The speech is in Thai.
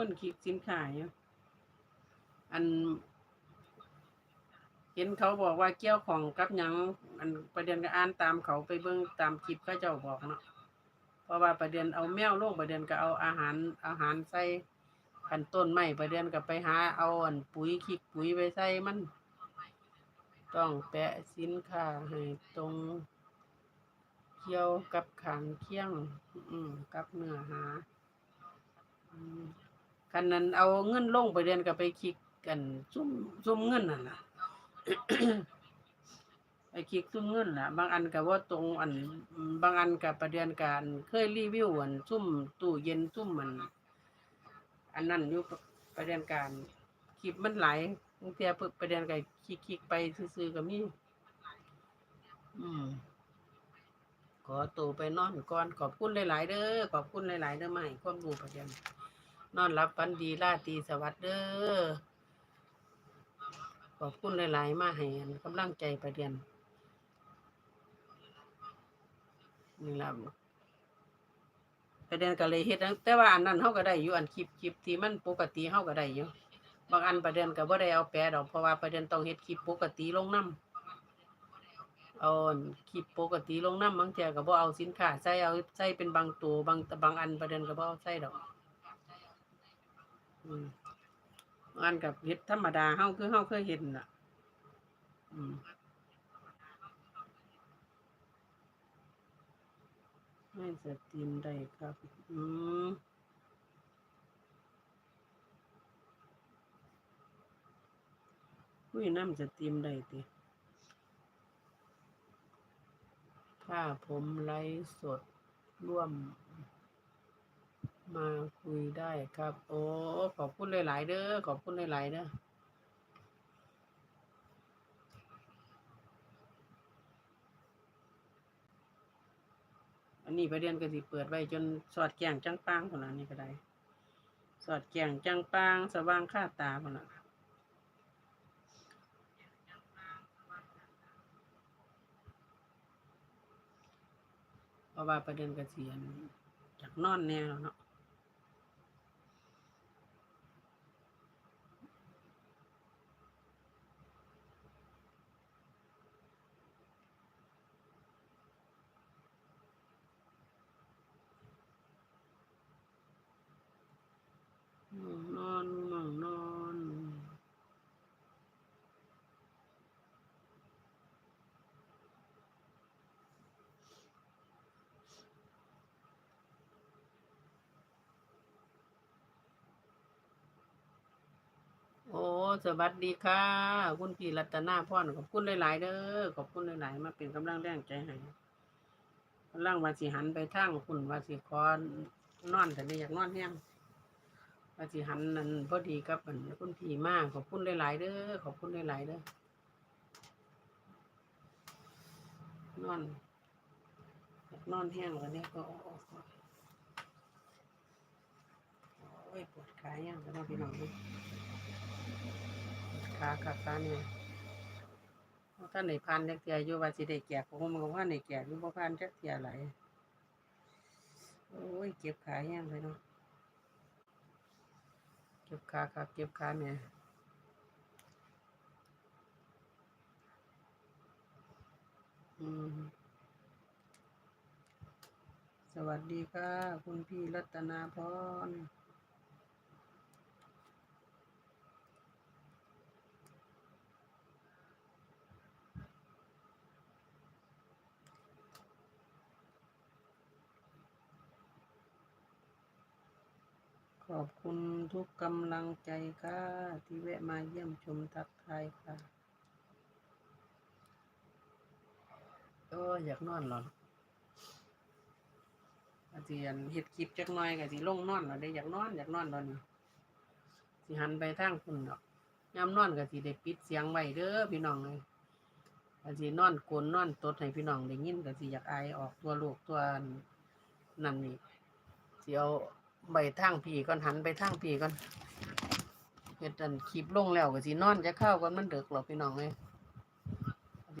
คนคลิกสินค้าอยู่อัน เห็นเขาบอกว่าเกี่ยวของกับหยังอันประเด็นก็อ่านตามเขาไปเบิ่งตามคลิปเขาเจ้าบอกเนาะเพราะว่าประเด็นเอาแมวลงประเด็นก็เอาอาหารอาหารใส่ขันต้นไม้ประเด็นก็ไปหาเอาอันปุ๋ยคิกปุ๋ยไปใส่มัน ต้องแปะสินค้าให้ตรง เกี่ยวกับขางเคียง อืมกับเนื้อหา คันนั้นเอาเงินลงไปเรียนก็ไปคลิกกันซุ่มซุ่มเงินนั่นละไปคลิกซุ่มเงินล่ะ บางอันก็ว่าตรงอัน บางอันกับประเด็นการเคยรีวิวอันซุ่มตู้เย็นซุ่มมัน อันนั้นอยู่ประเด็นการคลิปมันไหลบางเทียประเด็นก็คลิกไปซื่อๆก็มีอืมขอตัวไปนอนก่อนขอบคุณหลาย ๆ เด้อขอบคุณหลาย ๆ เด้อให้ความรู้ประเด็น นอนรับฝันดีราตรีสวัสดิ์เด้อขอบคุณหลาย ๆ มาให้กำลังใจประเด็นนี่ละประเด็นก็เลยเฮ็ดนแต่ว่าอันนั้นเฮาก็ได้อยู่อันคลิปคลิปที่มันปกติเฮาก็ได้อยู่บางอันประเด็นก็บ่ได้เอาแปะดอกเพราะว่าประเด็นต้องเฮ็ดคลิปปกติลงน้ำเอาคลิปปกติลงน้ำบางเทีก็บ่เอาสินค้าใส่เอาใส่เป็นบางตัวบางบางอันประเด็นก็บ่เอาใส่ดอก อืมบางอันกับเฮ็ดธรรมดาเฮาคือเฮาเคยเห็นน่ะ อืมให้สตรีมได้ครับ อืมคุยน้ำสตรีมได้ติถ้าผมไลฟ์สดร่วม มาคุยได้ครับ โอ้ขอบคุณหลายๆเด้อขอบคุณหลายๆเด้ออันนี้ประเด็นก็สิเปิดไว้จนสอดแกงจังปางคนละนี่ก็ได้ สอดแกงจังปางสว่างค่าตาคนละเพราะว่าประเด็นกเกษียณจากนอนแน่แล้วเนาะ ง่วงนอนง่วงนอน โอ้ สวัสดีค่ะ คุณพี่รัตนาพรขอบคุณหลาย ๆ เด้อขอบคุณหลาย ๆ มาเป็นกำลังแรงใจให้กำลังว่าสิหันไปทางคุณว่าสิขอนนอนแต่ไม่อยากนอนแห้งว่าสิหันนั่นพอดีกับอันคุณพี่มากขอบคุณหลาย ๆ เด้อขอบคุณหลาย ๆ เด้อนอนอยากนอนแห้งแล้วเนี่ยก็ออกโอ้ยปวดขาย่างก็ต้องพี่น้องดูปวด ขาขาขาเนี่ยท่านไหนพันเจักเทียอยู่ว่าสิได้แก่ผมมันก็ว่าไหนแก่อยู่บ่พันเจักเทียไหลโอ้ยเจ็บขาย่างเลยเนาะเก็บขาครับเก็บขาเนี่ยอืมสวัสดีค่ะ คุณพี่รัตนาพร ขอบคุณทุกกำลังใจค่ะ ที่แวะมาเยี่ยมชมทักทายค่ะโอ้ยอยากนอนหรออาจารย์เฮ็ดคลิปจักหน่อยก็สิลงนอนแล้วได้อยากนอนอยากนอนตอนนี้สิหันไปทางคุณดอกยามนอนก็สิได้ปิดเสียงไว้เด้อพี่น้องเลยก็สินอนกนนอนตดให้พี่น้องได้ยินก็สิอยากอายออกตัวลูกตัวนั่นนี่สิเอา ใบทางพีก่อนหันไปทางพีก่อนเฮ็ดอันคลิปลงแล้วก็สินอนจะเข้ากันมันเดือกหรอพี่น้องเอ้ย